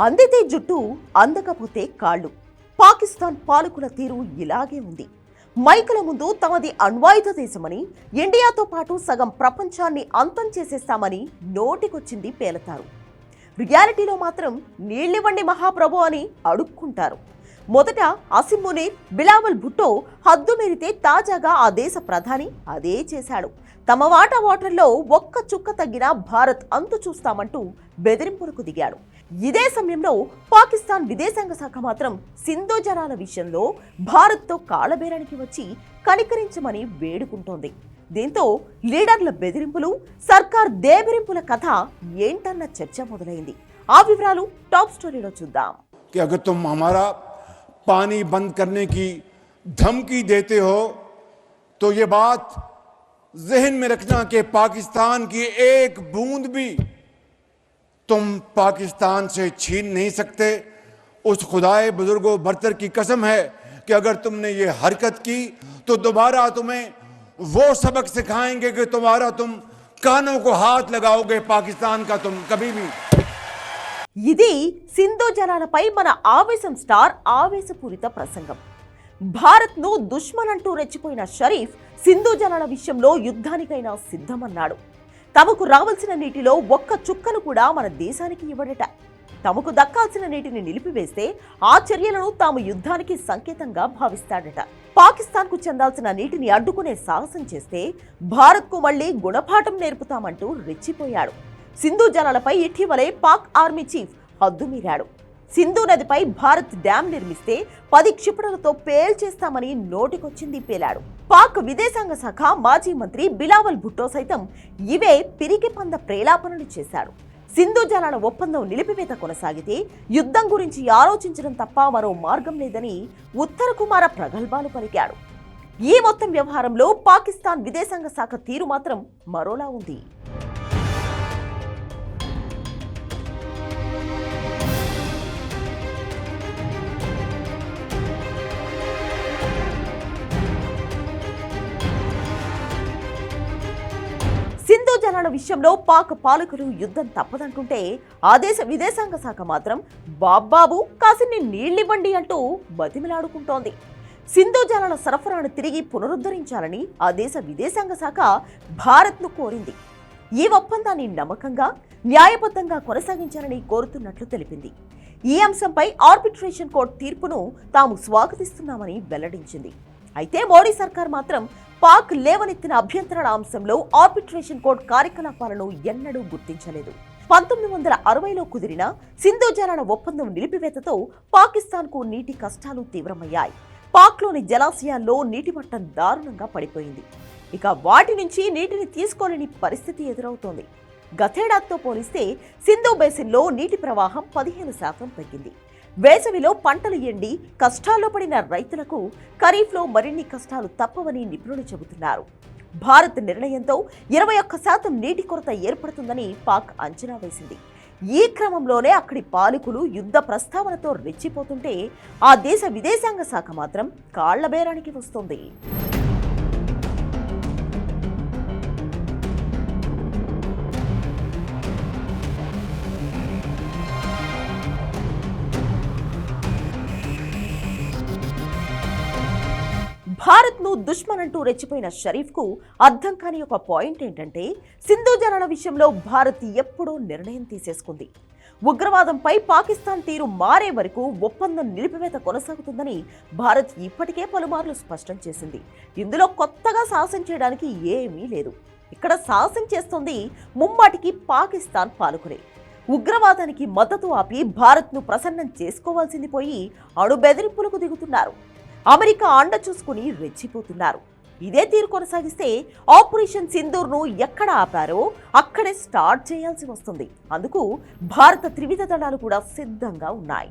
అందితే జుట్టు అందకపోతే కాళ్ళు. పాకిస్తాన్ పాలకుల తీరు ఇలాగే ఉంది. మైకుల ముందు తమది అణ్వాయుధ దేశమని ఇండియాతో పాటు సగం ప్రపంచాన్ని అంతం చేసేస్తామని నోటికొచ్చింది పేలతారు. రియాలిటీలో మాత్రం నీళ్ళివ్వండి మహాప్రభు అని అడుక్కుంటారు. మొదట అసిమ్ మునీర్ బిలావల్ భుట్టో హద్దు మీరితే తాజాగా ఆ దేశ ప్రధాని అదే చేశాడు. తమ వాటా వాటర్లో ఒక్క చుక్క తగ్గినా భారత్ అంతు చూస్తామంటూ బెదిరింపులకు దిగాడు. ఇదే సమయంలో పాకిస్తాన్ విదేశాంగ శాఖ మాత్రం సింధు జలాల విషయంలో భారత్తో కాళ్ళబేరానికి వచ్చి కనికరించమని వేడుకుంటోంది. దీంతో లీడర్ల బెదిరింపులు సర్కార్ దేబెరింపుల కథ ఏంటన్న చర్చ మొదలైంది. ఆ వివరాలు టాప్ స్టోరీలో చూద్దాం. పానీ బంద్ కర్నే ధమ్కీ దేతే హో తో యే బాత్ జహన్ మే రఖనా కే పాకిస్తాన్కి ఏక్ బూంద్ భీ तुम पाकिस्तान से छीन नहीं सकते उस खुदाए बुजुर्गों बरतर की कसम है कि अगर तुमने ये हरकत की तो दोबारा तुम्हें वो सबक सिखाएंगे कि तुम्हारा तुम कानों को हाथ लगाओगे पाकिस्तान का तुम कभी भी ఇది సింధు జలాలపై మన ఆవేశం స్టార్ ఆవేశపూరిత ప్రసంగం భారత్ను దుష్మన్ అంటూ రెచ్చిపోయిన షరీఫ్ సింధు జలాల విషయంలో యుద్ధానికైనా సిద్ధమన్నాడు తమకు రావాల్సిన నీటిలో ఒక్క చుక్కను కూడా మన దేశానికి ఇవ్వడట. తమకు దక్కాల్సిన నీటిని నిలిపివేస్తే ఆ చర్యలను తాము యుద్ధానికి సంకేతంగా భావిస్తాడట. పాకిస్తాన్కు చెందాల్సిన నీటిని అడ్డుకునే సాహసం చేస్తే భారత్కు మళ్ళీ గుణపాఠం నేర్పుతామంటూ రెచ్చిపోయాడు. సింధు జలాలపై ఇటీవలే పాక్ ఆర్మీ చీఫ్ హద్దుమీరాడు సింధు నదిపై భారత్ డ్యాం నిర్మిస్తే పది క్షిపణులతో పేల్చేస్తామని నోటికొచ్చింది పేలాడు. పాక్ విదేశాంగ శాఖ మాజీ మంత్రి బిలావల్ భుట్టో సైతం ఇవే పిరికి పంద ప్రేలాపనలు చేశాడు సింధు జలాల ఒప్పందం నిలిపివేత కొనసాగితే యుద్ధం గురించి ఆలోచించడం తప్ప మరో మార్గం లేదని ఉత్తర కుమార ప్రగల్భాలు పలికాడు ఈ మొత్తం వ్యవహారంలో పాకిస్తాన్ విదేశాంగ శాఖ తీరు మాత్రం మరోలా ఉంది. సింధు విషయంలో పాక్ పాలకులు యుద్ధం తప్పదంటుంటే ఆ దేశ విదేశాంగ శాఖ మాత్రం బాబ్బాబు కాసిన్ని నీళ్ళివ్వండి అంటూ బతిమిలాడుకుంటోంది. సింధు జలాల సరఫరాను తిరిగి పునరుద్ధరించాలని ఆ దేశ విదేశాంగ శాఖ భారత్ను కోరింది. ఈ ఒప్పందాన్ని నమ్మకంగా న్యాయబద్ధంగా కొనసాగించాలని కోరుతున్నట్లు తెలిపింది. ఈ అంశంపై ఆర్బిట్రేషన్ కోర్టు తీర్పును తాము స్వాగతిస్తున్నామని వెల్లడించింది. అయితే మోడీ సర్కార్ మాత్రం పాక్ లేవనెత్తిన అభ్యంతరాల అంశంలో ఆర్బిట్రేషన్ కోర్టు కార్యకలాపాలను ఎన్నడూ గుర్తించలేదు. పంతొమ్మిది వందల అరవైలో కుదిరిన సింధు జలాల ఒప్పందం నిలిపివేతతో పాకిస్తాన్కు నీటి కష్టాలు తీవ్రమయ్యాయి. పాక్లోని జలాశయాల్లో నీటి మట్టం దారుణంగా పడిపోయింది. ఇక వాటి నుంచి నీటిని తీసుకోలేని పరిస్థితి ఎదురవుతోంది. గతేడాదితో పోలిస్తే సింధు బేసిన్లో నీటి ప్రవాహం పదిహేను శాతం తగ్గింది వేసవిలో పంటలు ఎండి కష్టాల్లో పడిన రైతులకు ఖరీఫ్లో మరిన్ని కష్టాలు తప్పవని నిపుణులు చెబుతున్నారు. భారత్ నిర్ణయంతో ఇరవై ఒక్క శాతం నీటి కొరత ఏర్పడుతుందని పాక్ అంచనా వేసింది. ఈ క్రమంలోనే అక్కడి పాలకులు యుద్ధ ప్రస్తావనతో రెచ్చిపోతుంటే ఆ దేశ విదేశాంగ శాఖ మాత్రం కాళ్ళబేరానికి వస్తోంది. భారత్ను దుష్మన్ అంటూ రెచ్చిపోయిన షరీఫ్కు అర్థం కాని ఒక పాయింట్ ఏంటంటే సింధు జలాల విషయంలో భారత్ ఎప్పుడో నిర్ణయం తీసేసుకుంది. ఉగ్రవాదంపై పాకిస్తాన్ తీరు మారే వరకు ఒప్పందం నిలిపివేత కొనసాగుతుందని భారత్ ఇప్పటికే పలుమార్లు స్పష్టం చేసింది. ఇందులో కొత్తగా సాహసం చేయడానికి ఏమీ లేదు. ఇక్కడ సాహసం చేస్తుంది ముమ్మాటికి పాకిస్తాన్ పాలకులే. ఉగ్రవాదానికి మద్దతు ఆపి భారత్ను ప్రసన్నం చేసుకోవాల్సింది పోయి అణు బెదిరింపులకు దిగుతున్నారు. అమెరికా అండ చూసుకుని రెచ్చిపోతున్నారు. ఇదే తీరు కొనసాగిస్తే ఆపరేషన్ సింధూర్ను ఎక్కడ ఆపారో అక్కడే స్టార్ట్ చేయాల్సి వస్తుంది. అందుకు భారత త్రివిధ దళాలు కూడా సిద్ధంగా ఉన్నాయి.